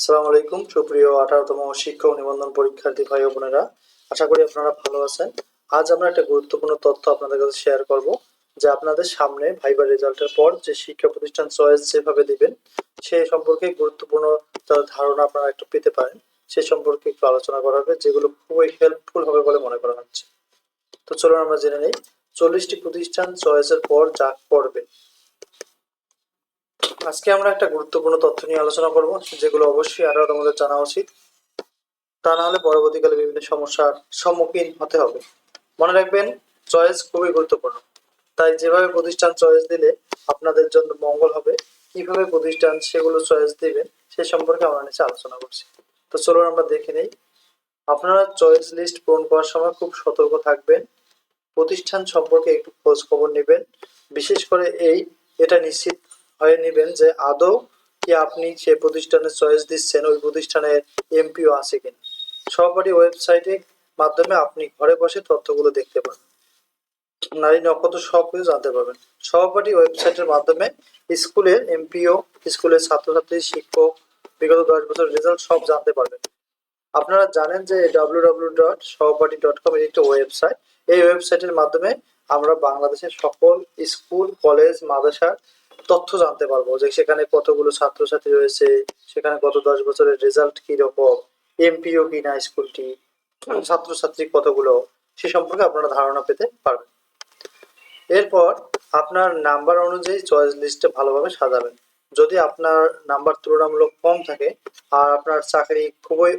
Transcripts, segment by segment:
আসসালামু আলাইকুম, সুপ্রিয় আঠারোতম শিক্ষক নিবন্ধন পরীক্ষার্থী ভাই বোনেরা। আশা করি আপনারা ভালো আছেন। আজ আমরা একটা গুরুত্বপূর্ণ তথ্য আপনাদের কাছে শেয়ার করব, যে আপনাদের সামনে ভাইবার রেজাল্টের পর যে শিক্ষা প্রতিষ্ঠান চয়েস যেভাবে দিবেন, সে সম্পর্কে গুরুত্বপূর্ণ ধারণা আপনারা একটু পেতে পারেন। সে সম্পর্কে একটু আলোচনা করা হবে, যেগুলো খুবই হেল্পফুল হবে বলে মনে করা হচ্ছে। তো চলুন আমরা জেনে নেই, চল্লিশটি প্রতিষ্ঠান চয়েসের পর যা করবে আজকে আমরা একটা গুরুত্বপূর্ণ তথ্য নিয়ে আলোচনা করব, যেগুলো অবশ্যই আরও তোমাদের জানা উচিত। তা না হলে পরবর্তীকালে বিভিন্ন সমস্যার সম্মুখীন হতে হবে। মনে রাখবেন, চয়েস খুবই গুরুত্বপূর্ণ। তাই যেভাবে প্রতিষ্ঠান চয়েস দিলে আপনাদের জন্য মঙ্গল হবে, কীভাবে প্রতিষ্ঠান সেগুলো চয়েস দিবেন সে সম্পর্কে আমরা নিচে আলোচনা করছি। তো চলুন আমরা দেখে নেই। আপনারা চয়েস লিস্ট পূরণ করার সময় খুব সতর্ক থাকবেন। প্রতিষ্ঠান সম্পর্কে একটু খোঁজ খবর নেবেন। বিশেষ করে এই, এটা নিশ্চিত হয়ে নেবেন যে আদৌ কি আপনি সে প্রতিষ্ঠানের চয়েস দিচ্ছেন, ওই প্রতিষ্ঠানের এমপিও আছে কিনা। সহপাঠী ওয়েবসাইটের মাধ্যমে আপনি ঘরে বসে তথ্যগুলো দেখতে পাবেন নারী নক্ষত্র সব কিছু জানতে পারবেন। সহপাঠী ওয়েবসাইটের মাধ্যমে স্কুলের এমপিও, স্কুলের ছাত্রছাত্রী, শিক্ষক, বিগত দশ বছর রেজাল্ট সব জানতে পারবেন। আপনারা জানেন যে W W dot Sahapathi dot com এর একটি ওয়েবসাইট। এই ওয়েবসাইটের মাধ্যমে আমরা বাংলাদেশের সকল স্কুল, কলেজ মাদ্রাসার তথ্য জানতে পারব যে সেখানে কতগুলো ছাত্রছাত্রী রয়েছে, সেখানে গত দশ বছরের রেজাল্ট কি রকম এমপিও কিনা স্কুলটি ছাত্রছাত্রী কতগুলো, সে সম্পর্কে আপনারা ধারণা পেতে পারবেন। এরপর আপনার নাম্বার অনুযায়ী চয়েস লিস্টে ভালোভাবে সাজাবেন। যদি আপনার নাম্বার তুলনামূলক কম থাকে আর আপনার চাকরি খুবই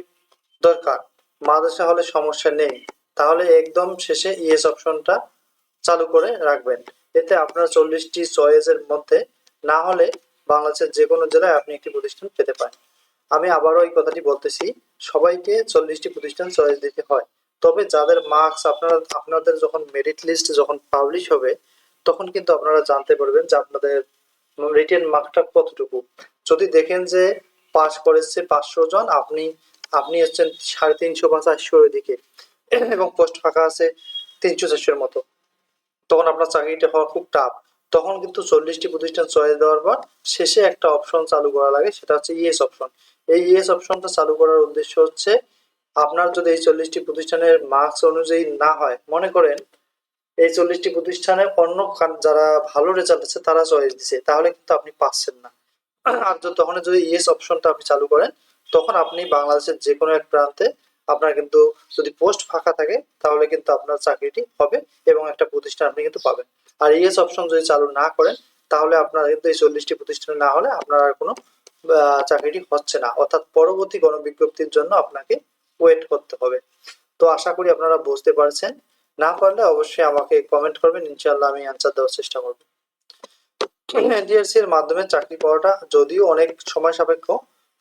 দরকার, মাদ্রাসা হলে সমস্যা নেই, তাহলে একদম শেষে ইএস অপশনটা চালু করে রাখবেন। এতে আপনার চল্লিশটি চয়েসের মধ্যে না হলে বাংলাদেশের যে কোনো জেলায় আপনি একটি প্রতিষ্ঠান পেতে পারেন। আমি আবারও এই কথাটি বলতেছি, সবাইকে চল্লিশটি প্রতিষ্ঠান চয়েস দিতে হয়। তবে যাদের মার্কস আপনারা, আপনাদের যখন মেরিট লিস্ট যখন পাবলিশ হবে, তখন কিন্তু আপনারা জানতে পারবেন যে আপনাদের রিটেন মার্কটা কতটুকু। যদি দেখেন যে পাস করেছে পাঁচশো জন, আপনি আপনি হচ্ছেন সাড়ে তিনশো বা চারশোর দিকে। এবং পোস্ট ফাঁকা আছে তিনশো চারশোর মতো। তখন আপনার চাকরিটা হওয়া খুব টাফ তখন কিন্তু চল্লিশটি প্রতিষ্ঠান চয়েস দেওয়ার পর শেষে একটা অপশন চালু করা লাগে, সেটা হচ্ছে ইএস অপশন এই ইএস অপশনটা চালু করার উদ্দেশ্য হচ্ছে আপনার যদি এই চল্লিশটি প্রতিষ্ঠানের মার্কস অনুযায়ী না হয়, মনে করেন এই চল্লিশটি প্রতিষ্ঠানে অন্য যারা ভালো রেজাল্ট আছে তারা চয়েস দিছে, তাহলে কিন্তু আপনি পাচ্ছেন না। আর তখন যদি ইএস অপশনটা আপনি চালু করেন, তখন আপনি বাংলাদেশের যে কোনো এক প্রান্তে আপনার কিন্তু যদি পোস্ট ফাঁকা থাকে তাহলে কিন্তু আপনার চাকরিটি হবে এবং একটা প্রতিষ্ঠান আপনি কিন্তু পাবেন। আর ইএস অপশন যদি চালু না করেন তাহলে আপনার কিন্তু এই চল্লিশটি প্রতিষ্ঠানে না হলে আপনার আর কোনো চাকরিটি হচ্ছে না। অর্থাৎ পরবর্তী গণবিজ্ঞপ্তির জন্য আপনাকে ওয়েট করতে হবে। তো আশা করি আপনারা বুঝতে পারছেন। না পারলে অবশ্যই আমাকে কমেন্ট করবেন ইনশাল্লাহ আমি অ্যান্সার দেওয়ার চেষ্টা করব। এনডিআরসি এর মাধ্যমে চাকরি পাওয়াটা যদিও অনেক সময় সাপেক্ষ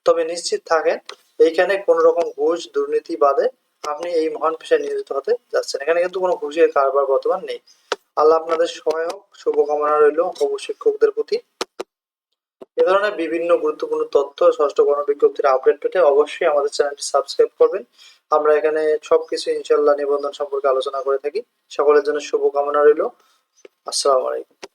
তবে নিশ্চিত থাকেন, এইখানে কোন রকম ঘুষ, দুর্নীতি বাদে আপনি এই মহান পেশায় নিয়োজিত হতে যাচ্ছেন। এখানে কিন্তু কোনো ঘুষের কারবার বর্তমান নেই। আল্লাহ আপনাদের সহায়ক শুভকামনা রইল অবু শিক্ষকদের প্রতি। এ ধরনের বিভিন্ন গুরুত্বপূর্ণ তথ্য, ষষ্ঠ গণবিজ্ঞপ্তির আপডেট পেতে অবশ্যই আমাদের চ্যানেলটি সাবস্ক্রাইব করবেন। আমরা এখানে সবকিছু ইনশাল্লাহ নিবন্ধন সম্পর্কে আলোচনা করে থাকি। সকলের জন্য শুভকামনা রইল। আসসালামু আলাইকুম।